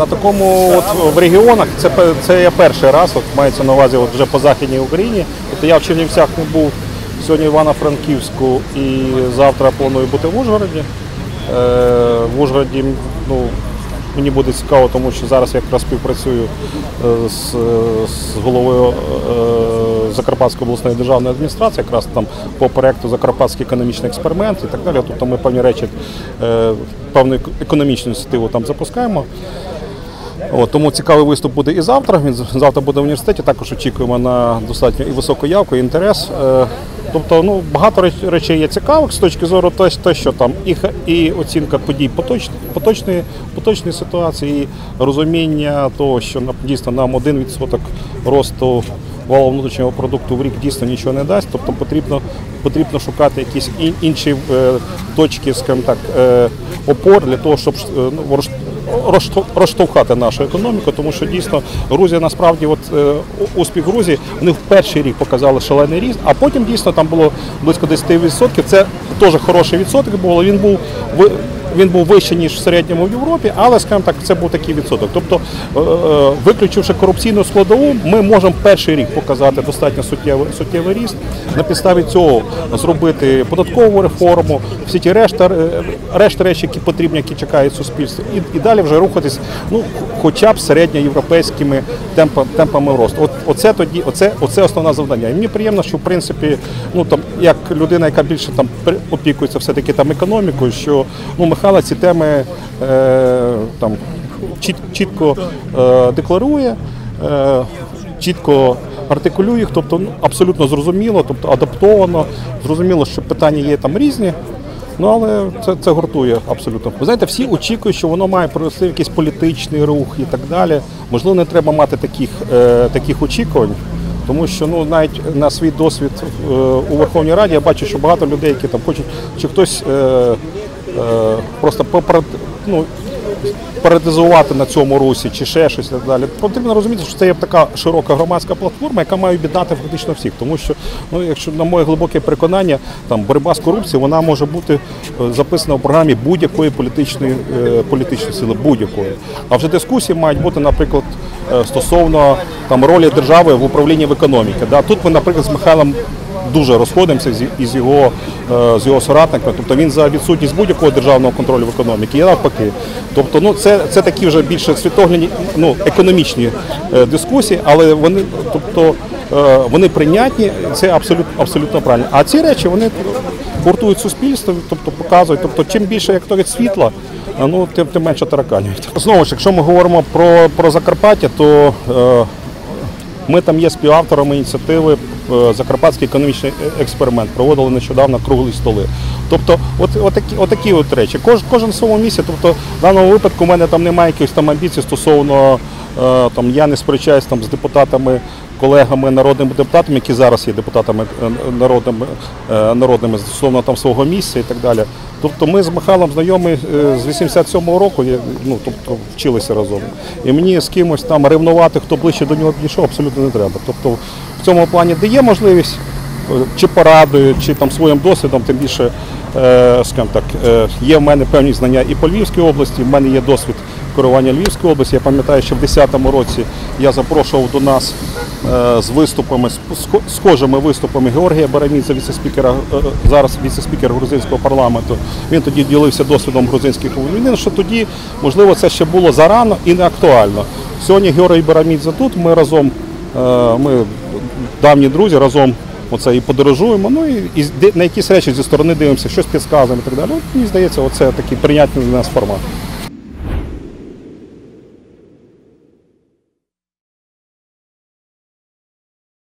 На такому от в регіонах це це я перший раз, от мається на увазі от вже по західній Україні. Тобто я в Чернівцях не був сьогодні в Івано-Франківську і завтра планую бути в Ужгороді. Е, в Ужгороді ну, мені буде цікаво, тому що зараз я якраз співпрацюю е, з, з головою е, Закарпатської обласної державної адміністрації, якраз там по проекту Закарпатський економічний експеримент і так далі. Тобто ми певні речі, е, певну економічну ініціативу там запускаємо. От, тому цікавий виступ буде і завтра. Він завтра буде в університеті. Також очікуємо на достатньо і високу явку, і інтерес. Е, Тобто, ну багато речей є цікавих з точки зору те, що там і, і оцінка подій поточ, поточної, поточної ситуації, і розуміння того, що нам, дійсно нам 1% росту валового внутрішнього продукту в рік дійсно нічого не дасть. Тобто потрібно, потрібно шукати якісь ін- інші е, точки, скажімо так, е, опор для того, щоб ну, розштовхати нашу економіку, тому що дійсно Грузія насправді, от е, успіх Грузії, вони в перший рік показали шалений ріст, а потім дійсно там було близько 10%. Це теж хороший відсоток був, він був він був вищий, ніж в середньому в Європі, але, скажімо так, це був такий відсоток. Тобто, е, е, виключивши корупційну складову, ми можемо перший рік показати достатньо суттєвий, суттєвий ріст. На підставі цього зробити податкову реформу, всі ті решта, е, решта речі, які потрібні, які чекають суспільство, і, і далі вже рухатись, ну, хоча б середньоєвропейськими темпами, темпами росту. От, оце тоді, оце, оце основне завдання. І мені приємно, що в принципі, ну там як людина, яка більше там опікується все-таки там економікою, що ну Михайло ці теми е, там чіт, чітко е, декларує. Е, Чітко артикулює тобто ну, абсолютно зрозуміло, тобто адаптовано. Зрозуміло, що питання є там різні, ну але це, це гуртує абсолютно. Ви знаєте, всі очікують, що воно має провести якийсь політичний рух і так далі. Можливо, не треба мати таких, е, таких очікувань. Тому що ну навіть на свій досвід е, у Верховній Раді я бачу, що багато людей, які там хочуть, чи хтось е, е, просто попра- ну, парадизувати на цьому русі чи ще щось так далі. Потрібно розуміти, що це є така широка громадська платформа, яка має об'єднати фактично всіх. Тому що, ну, якщо на моє глибоке переконання, там боротьба з корупцією вона може бути е, записана в програмі будь-якої політичної е, політичної сили, будь-якої. А вже дискусії мають бути, наприклад, е, стосовно там ролі держави в управлінні в економіці. Да? Тут ми, наприклад, з Михайлом дуже розходимося із його, е, з його соратниками. Тобто він за відсутність будь-якого державного контролю в економіці і навпаки. Тобто, ну це, це такі вже більше світогляді, ну економічні е, дискусії, але вони, тобто, е, вони прийнятні, це абсолютно абсолютно правильно. А ці речі вони гуртують суспільство, тобто показують. Тобто, чим більше як то від світла, ну тим, тим менше тараканів. Знову ж, якщо ми говоримо про, про Закарпаття, то ми там є співавторами ініціативи е, Закарпатський економічний експеримент. Проводили нещодавно круглі столи. Тобто, от, от, такі, от речі. Кож, кожен в своєму місці. Тобто, в даному випадку у мене там немає якихось там амбіцій стосовно е, там я не сперечаюсь там з депутатами, колегами, народними депутатами, які зараз є депутатами е, народними, народними стосовно там свого місця і так далі. Тобто ми з Михайлом знайомі е, з 87-го року, ну тобто вчилися разом. І мені з кимось там ревнувати, хто ближче до нього підійшов, абсолютно не треба. Тобто в цьому плані, де є можливість, е, чи порадою, чи там своїм досвідом, тим більше, е, скажімо так, є в мене певні знання і по Львівській області, в мене є досвід керування Львівської області. Я пам'ятаю, що в 2010 році я запрошував до нас з виступами, схожими виступами Георгія Баранідзе, віце-спікера, е, зараз віце-спікер грузинського парламенту. Він тоді ділився досвідом грузинських воїн. Що тоді, можливо, це ще було зарано і не актуально. Сьогодні Георгій Барамідзе тут. Ми разом, е, ми давні друзі, разом оце і подорожуємо. Ну і, і на якісь речі зі сторони дивимося, щось підказуємо і так далі. От, мені здається, оце такий прийнятний для нас формат.